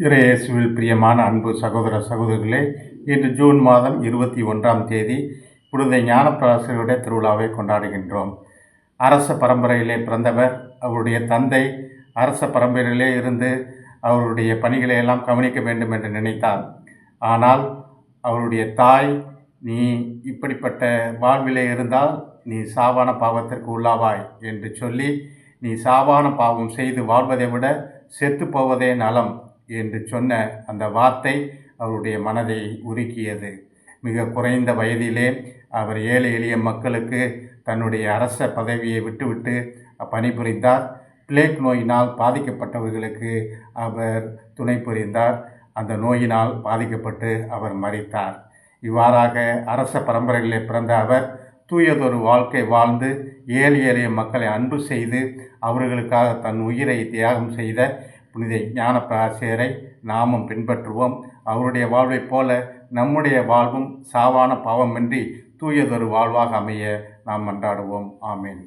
இறையேசுவில் பிரியமான அன்பு சகோதர சகோதரிகளே இன்று ஜூன் மாதம் இருபத்தி ஒன்றாம் தேதி புனித ஞானப்பிராசருடைய திருவிழாவை கொண்டாடுகின்றோம். அரச பரம்பரையிலே பிறந்தவர் அவருடைய தந்தை அரச பரம்பரையிலே இருந்து அவருடைய பணிகளை எல்லாம் கவனிக்க வேண்டும் என்று நினைத்தார் ஆனால் அவருடைய தாய் நீ இப்படிப்பட்ட வாழ்விலே இருந்தால் நீ சாவான பாவத்திற்கு உள்ளாவாய் என்று சொல்லி நீ சாவான பாவம் செய்து வாழ்வதை விட செத்து போவதே நலம் என்று சொன்ன அந்த வார்த்தை அவருடைய மனதை உருக்கியது. மிக குறைந்த வயதிலே அவர் ஏழை எளிய மக்களுக்கு தன்னுடைய அரச பதவியை விட்டுவிட்டு பணிபுரிந்தார். பிளேக் நோயினால் பாதிக்கப்பட்டவர்களுக்கு அவர் துணை புரிந்தார். அந்த நோயினால் பாதிக்கப்பட்டு அவர் மறித்தார் இவ்வாறாக அரச பரம்பரைகளில் பிறந்த அவர் தூயதொரு வாழ்க்கை வாழ்ந்து ஏழை எளிய மக்களை அன்பு செய்து அவர்களுக்காக தன் உயிரை தியாகம் செய்த புனித ஞானப்பராசியரை நாமும் பின்பற்றுவோம். அவருடைய வாழ்வைப் போல நம்முடைய வாழ்வும் சாவான பாவமின்றி தூயதொரு வாழ்வாக அமைய நாம் மன்றாடுவோம். ஆமேன்.